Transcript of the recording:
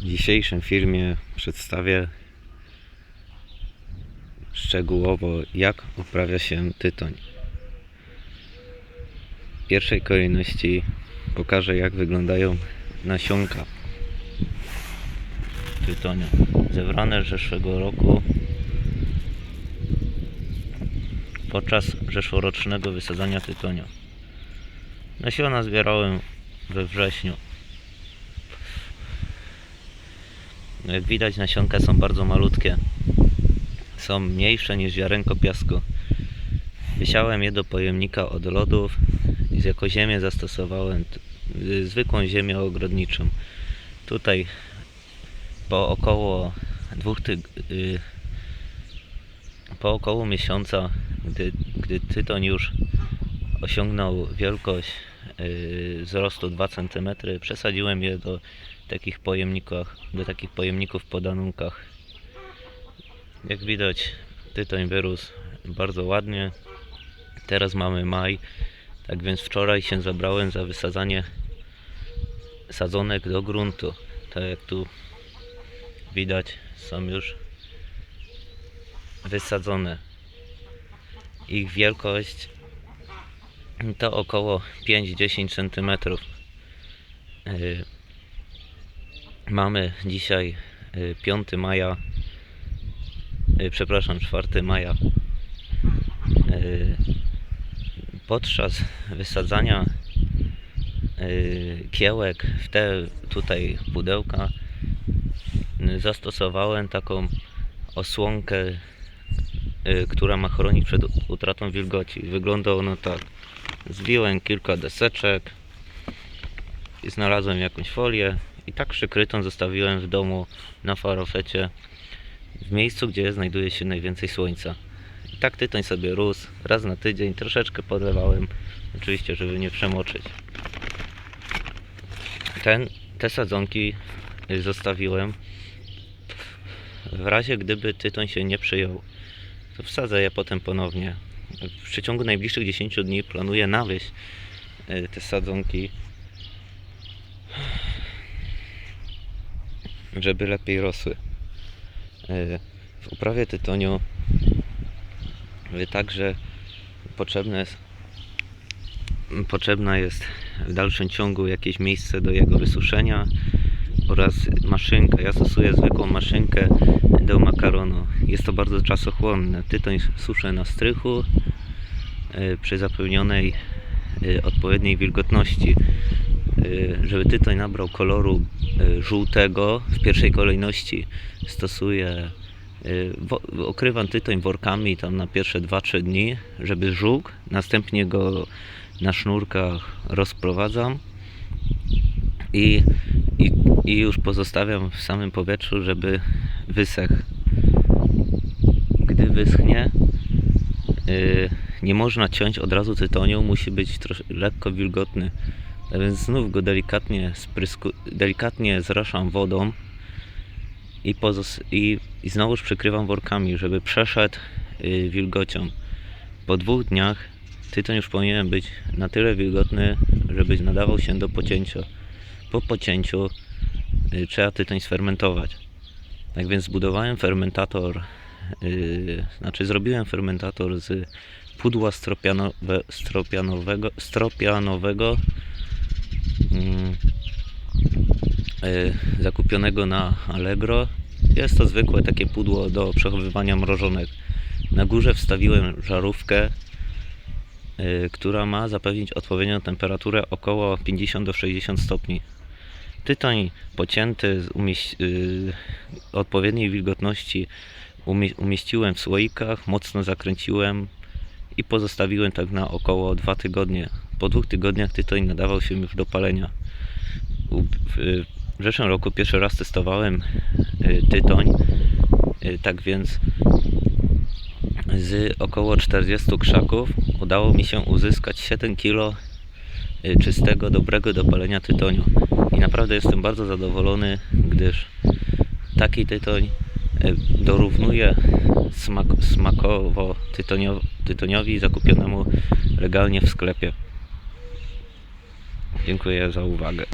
W dzisiejszym filmie przedstawię szczegółowo jak uprawia się tytoń. W pierwszej kolejności pokażę jak wyglądają nasionka tytonia. Zebrane zeszłego roku podczas zeszłorocznego wysadzania tytonia. Nasiona zbierałem we wrześniu. Jak widać nasionka są bardzo malutkie. Są mniejsze niż ziarenko piasku. Wysiałem je do pojemnika od lodów i jako ziemię zastosowałem y, zwykłą ziemię ogrodniczą. Tutaj po około dwóch tyg- y, po około miesiąca, gdy, gdy tytoń już osiągnął wielkość yy, wzrostu 2 cm, przesadziłem je do takich pojemnikach, do takich pojemników po danunkach. Jak widać, tytoń wyrósł bardzo ładnie. Teraz mamy maj, tak więc wczoraj się zabrałem za wysadzanie sadzonek do gruntu. Tak jak tu widać, są już wysadzone. Ich wielkość to około 5-10 cm. Mamy dzisiaj yy, 5 maja, yy, przepraszam, 4 maja. Yy, Podczas wysadzania kiełek w te tutaj pudełka zastosowałem taką osłonkę y, która ma chronić przed utratą wilgoci. Wygląda ono tak. Zbiłem kilka deseczek i znalazłem jakąś folię i tak przykrytą zostawiłem w domu na farofecie w miejscu, gdzie znajduje się najwięcej słońca. I tak tytoń sobie rósł raz na tydzień, troszeczkę podlewałem, oczywiście, żeby nie przemoczyć. Ten, te sadzonki zostawiłem w razie gdyby tytoń się nie przyjął to wsadzę je potem ponownie. W przeciągu najbliższych 10 dni planuję nawieść e, te sadzonki, żeby lepiej rosły. E, W uprawie tytoniu e, także potrzebne jest, potrzebna jest w dalszym ciągu jakieś miejsce do jego wysuszenia oraz maszynka. Ja stosuję zwykłą maszynkę do makaronu. Jest to bardzo czasochłonne. Tytoń suszę na strychu e, przy zapełnionej odpowiedniej wilgotności. E, Żeby tytoń nabrał koloru e, żółtego, w pierwszej kolejności stosuję e, okrywam tytoń workami tam na pierwsze 2-3 dni, żeby żółkł. Następnie go na sznurkach rozprowadzam i, i, i już pozostawiam w samym powietrzu, żeby wysechł. Gdy wyschnie, yy, nie można ciąć od razu tytoniu, musi być lekko wilgotny. Więc znów go delikatnie, sprysku, delikatnie zraszam wodą i, pozos- i, i znowuż przykrywam workami, żeby przeszedł yy, wilgocią. Po dwóch dniach tytoń już powinien być na tyle wilgotny, żeby nadawał się do pocięcia po pocięciu y, trzeba tytoń sfermentować. Tak więc zbudowałem fermentator, y, znaczy zrobiłem fermentator z pudła stropianowe, stropianowego, stropianowego y, zakupionego na Allegro. Jest to zwykłe takie pudło do przechowywania mrożonek. Na górze wstawiłem żarówkę, y, która ma zapewnić odpowiednią temperaturę około 50 do 60 stopni. Tytoń pocięty z y, odpowiedniej wilgotności umie- umieściłem w słoikach, mocno zakręciłem i pozostawiłem tak na około 2 tygodnie. Po dwóch tygodniach tytoń nadawał się już do palenia. W, zeszłym roku pierwszy raz testowałem y, tytoń, y, tak więc z około 40 krzaków udało mi się uzyskać 7 kg y, czystego, dobrego do palenia tytoniu. I naprawdę jestem bardzo zadowolony, gdyż taki tytoń dorównuje smak, smakowo tytonio, tytoniowi zakupionemu legalnie w sklepie. Dziękuję za uwagę.